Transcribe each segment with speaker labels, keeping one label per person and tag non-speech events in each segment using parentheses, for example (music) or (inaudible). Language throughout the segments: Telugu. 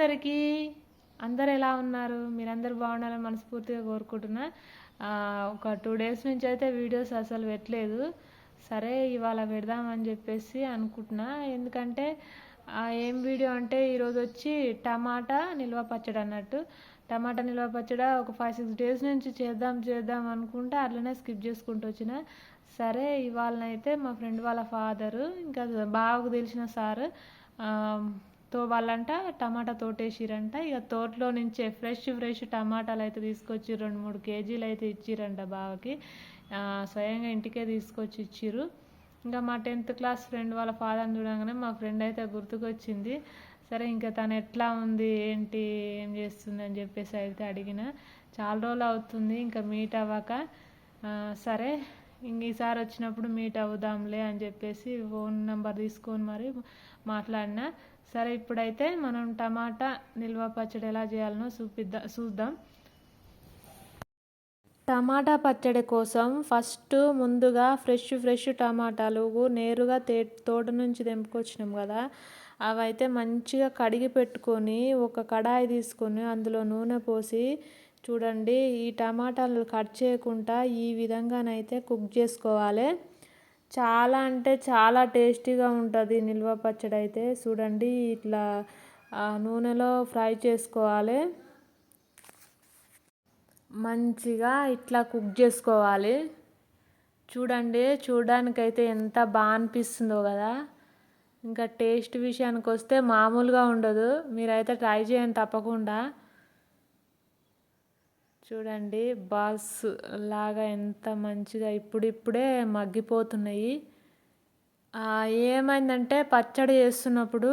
Speaker 1: అందరికీ అందరు ఎలా ఉన్నారు? మీరందరూ బాగుండాలని మనస్ఫూర్తిగా కోరుకుంటున్నా. ఒక టూ డేస్ నుంచి అయితే వీడియోస్ అసలు పెట్టలేదు. సరే ఇవాళ పెడదామని చెప్పేసి అనుకుంటున్నా. ఎందుకంటే ఏం వీడియో అంటే ఈరోజు వచ్చి టమాటా నిల్వ పచ్చడి అన్నట్టు. టమాటా నిల్వ పచ్చడి ఒక ఫైవ్ సిక్స్ డేస్ నుంచి చేద్దాం చేద్దాం అనుకుంటే అట్లనే స్కిప్ చేసుకుంటూ వచ్చిన. సరే ఇవాళనైతే మా ఫ్రెండ్ వాళ్ళ ఫాదరు ఇంకా బాగా తెలిసిన సార్ తో వాళ్ళంట టమాటా తోటేసిరంట. ఇక తోటలో నుంచే ఫ్రెష్ ఫ్రెష్ టమాటాలు అయితే తీసుకొచ్చి రెండు మూడు కేజీలు అయితే ఇచ్చిరంట బావకి. స్వయంగా ఇంటికే తీసుకొచ్చి ఇచ్చిర్రు. ఇంకా మా టెన్త్ క్లాస్ ఫ్రెండ్ వాళ్ళ ఫాదర్ని చూడగానే మా ఫ్రెండ్ అయితే గుర్తుకొచ్చింది. సరే ఇంకా తను ఎట్లా ఉంది ఏంటి ఏం చేస్తుంది అని చెప్పేసి అయితే అడిగిన. చాలా రోజులు అవుతుంది ఇంకా మీట్ అవ్వక. సరే ఇంక ఈసారి వచ్చినప్పుడు మీట్ అవుదాంలే అని చెప్పేసి ఫోన్ నెంబర్ తీసుకొని మరి మాట్లాడినా. సరే ఇప్పుడైతే మనం టమాటా నిల్వ పచ్చడి ఎలా చేయాలనో చూపిద్దాం చూద్దాం. టమాటా పచ్చడి కోసం ఫస్ట్ ముందుగా ఫ్రెష్ ఫ్రెష్ టమాటాలు నేరుగా తే తోట నుంచి తెంపుకొచ్చినాం కదా. అవి అయితే మంచిగా కడిగి పెట్టుకొని ఒక కడాయి తీసుకొని అందులో నూనె పోసి చూడండి ఈ టమాటాలు కట్ చేయకుండా ఈ విధంగానైతే కుక్ చేసుకోవాలి. చాలా అంటే చాలా టేస్టీగా ఉంటుంది నిల్వ పచ్చడి అయితే. చూడండి ఇట్లా నూనెలో ఫ్రై చేసుకోవాలి. మంచిగా ఇట్లా కుక్ చేసుకోవాలి. చూడండి చూడడానికైతే ఎంత బాగా అనిపిస్తుందో కదా. ఇంకా టేస్ట్ విషయానికి వస్తే మామూలుగా ఉండదు. మీరైతే ట్రై చేయండి తప్పకుండా. చూడండి బాల్స్ లాగా ఎంత మంచిగా ఇప్పుడిప్పుడే మగ్గిపోతున్నాయి. ఏమైందంటే పచ్చడి చేస్తున్నప్పుడు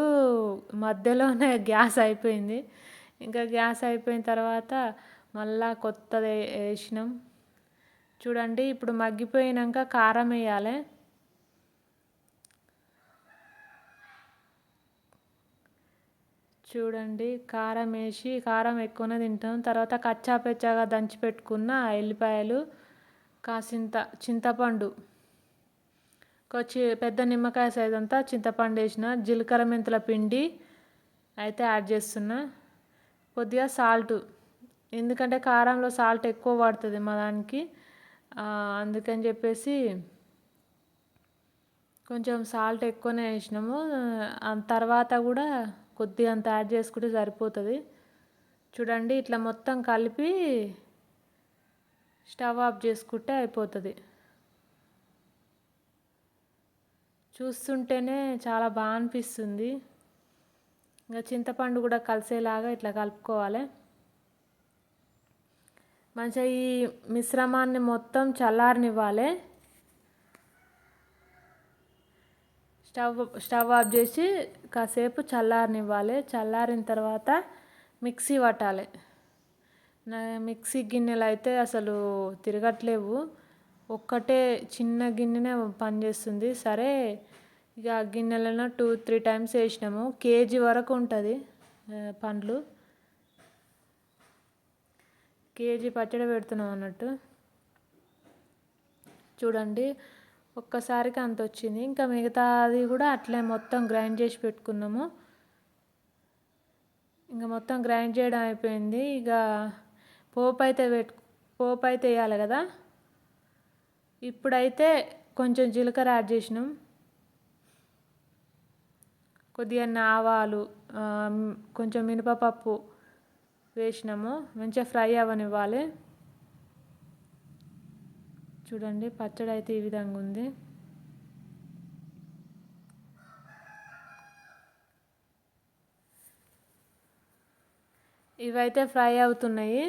Speaker 1: మధ్యలోనే (laughs) గ్యాస్ అయిపోయింది. ఇంకా గ్యాస్ అయిపోయిన తర్వాత మళ్ళా కొత్తది వేసినాం. చూడండి ఇప్పుడు మగ్గిపోయినాక కారం వేయాలి. చూడండి కారం వేసి కారం ఎక్కువనే తింటాం తర్వాత కచ్చా పెచ్చాగా దంచి పెట్టుకున్న ఎల్లిపాయలు కాసింత చింతపండు. కొచ్చి పెద్ద నిమ్మకాయ సైజ్ అంతా చింతపండు వేసిన జీలకర్ర మెంతుల పిండి అయితే యాడ్ చేస్తున్నా. కొద్దిగా సాల్ట్ ఎందుకంటే కారంలో సాల్ట్ ఎక్కువ పడుతుంది మా దానికి. అందుకని చెప్పేసి కొంచెం సాల్ట్ ఎక్కువనే వేసినాము. తర్వాత కూడా కొద్దిగా అంత యాడ్ చేసుకుంటే సరిపోతుంది. చూడండి ఇట్లా మొత్తం కలిపి స్టవ్ ఆఫ్ చేసుకుంటే అయిపోతుంది. చూస్తుంటేనే చాలా బాగా అనిపిస్తుంది. ఇంకా చింతపండు కూడా కలిసేలాగా ఇట్లా కలుపుకోవాలి. మంచిగా ఈ మిశ్రమాన్ని మొత్తం చల్లారనివ్వాలి. స్టవ్ స్టవ్ ఆఫ్ చేసి కాసేపు చల్లారనివ్వాలి. చల్లారిన తర్వాత మిక్సీ పట్టాలి. నా మిక్సీ గిన్నెలు అయితే అసలు తిరగట్లేవు. ఒక్కటే చిన్న గిన్నెనే పనిచేస్తుంది. సరే ఇక గిన్నెలను టూ త్రీ టైమ్స్ వేసినాము. కేజీ వరకు ఉంటుంది పండ్లు. కేజీ పచ్చడి పెడుతున్నాం అన్నట్టు. చూడండి ఒక్కసారికి అంత వచ్చింది ఇంకా మిగతాది కూడా అట్లే మొత్తం గ్రైండ్ చేసి పెట్టుకున్నాము. ఇంకా మొత్తం గ్రైండ్ చేయడం అయిపోయింది. ఇక పోపు అయితే పెట్టు పోపు అయితే వేయాలి కదా. ఇప్పుడైతే కొంచెం జీలకర్ర యాడ్ చేసినాం. కొద్దిగా ఆవాలు కొంచెం మినపపప్పు వేసినాము. మంచిగా ఫ్రై అవ్వనివ్వాలి. చూడండి పచ్చడి అయితే ఈ విధంగా ఉంది. ఇవైతే ఫ్రై అవుతున్నాయి.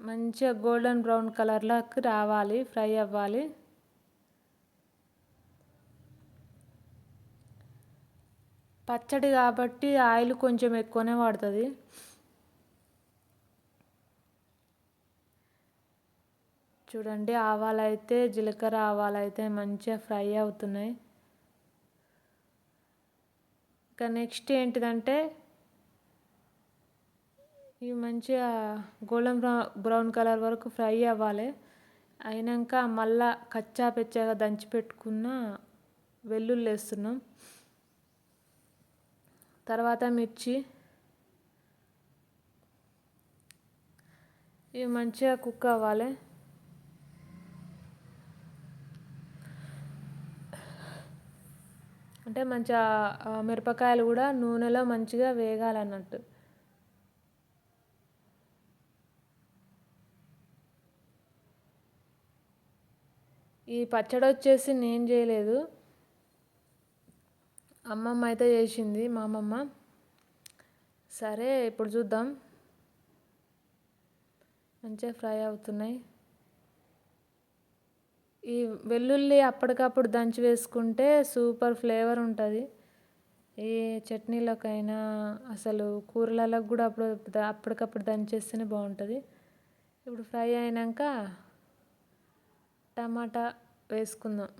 Speaker 1: మంచిగా గోల్డెన్ బ్రౌన్ కలర్లోకి రావాలి ఫ్రై అవ్వాలి. పచ్చడి కాబట్టి ఆయిల్ కొంచెం ఎక్కువనే పడుతుంది చూడండి ఆవాలు అయితే జీలకర్ర ఆవాలు అయితే మంచిగా ఫ్రై అవుతున్నాయి. ఇంకా నెక్స్ట్ ఏంటిదంటే ఇవి మంచిగా గోల్డెన్ బ్రౌన్ కలర్ వరకు ఫ్రై అవ్వాలి. అయినాక మళ్ళా కచ్చా పెచ్చాగా దంచి పెట్టుకున్న వెల్లుల్లి వేస్తున్నాం. తర్వాత మిర్చి. ఇవి మంచిగా కుక్ అవ్వాలి. అంటే మంచిగా మిరపకాయలు కూడా నూనెలో మంచిగా వేగాలన్నట్టు. ఈ పచ్చడి వచ్చేసి నేను చేయలేదు. అమ్మమ్మ అయితే చేసింది మా అమ్మమ్మ. సరే ఇప్పుడు చూద్దాం. మంచిగా ఫ్రై అవుతున్నాయి. ఈ వెల్లుల్లి అప్పటికప్పుడు దంచి వేసుకుంటే సూపర్ ఫ్లేవర్ ఉంటుంది. ఏ చట్నీలకైనా అసలు కూరలకు కూడా అప్పుడు అప్పటికప్పుడు దంచేస్తేనే బాగుంటుంది. ఇప్పుడు ఫ్రై అయినాక టమాటా వేసుకుందాం.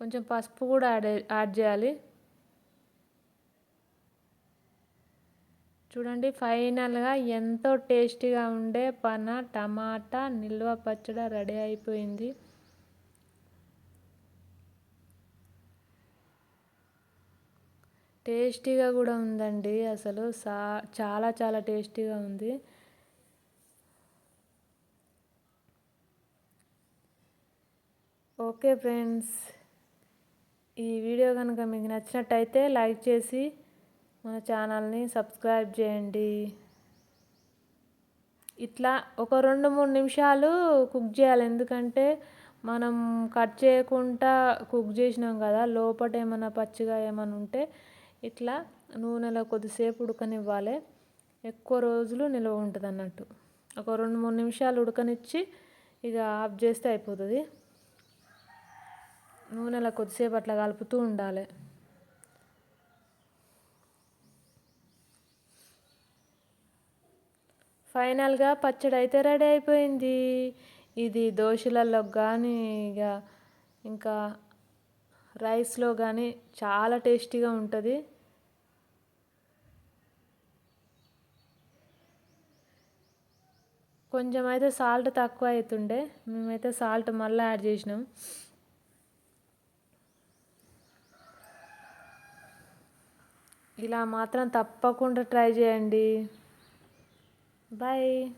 Speaker 1: కొంచెం పసుపు కూడా యాడ్ యాడ్ చేయాలి. చూడండి ఫైనల్గా ఎంతో టేస్టీగా ఉండే పన టమాటా నిల్వ పచ్చడి రెడీ అయిపోయింది. టేస్టీగా కూడా ఉందండి అసలు సా చాలా చాలా టేస్టీగా ఉంది. ఓకే ఫ్రెండ్స్ ఈ వీడియో కనుక మీకు నచ్చినట్టయితే లైక్ చేసి మన ఛానల్ని సబ్స్క్రైబ్ చేయండి. ఇట్లా ఒక రెండు మూడు నిమిషాలు కుక్ చేయాలి. ఎందుకంటే మనం కట్ చేయకుండా కుక్ చేసినాం కదా లోపల ఏమైనా పచ్చిగా ఏమైనా ఉంటే ఇట్లా నూనెలో కొద్దిసేపు ఉడకనివ్వాలి. ఎక్కువ రోజులు నిల్వ ఉంటుంది అన్నట్టు. ఒక రెండు మూడు నిమిషాలు ఉడకనిచ్చి ఇక ఆఫ్ చేస్తే అయిపోతుంది. నూనెలో కొద్దిసేపు అట్లా కలుపుతూ ఉండాలి. ఫైనల్గా పచ్చడి అయితే రెడీ అయిపోయింది. ఇది దోశలలో కానీ ఇక ఇంకా రైస్లో కానీ చాలా టేస్టీగా ఉంటుంది. కొంచెం అయితే సాల్ట్ తక్కువ అవుతుండే మేమైతే సాల్ట్ మళ్ళీ యాడ్ చేసినాం. ఇలా మాత్రం తప్పకుండా ట్రై చేయండి. Bye.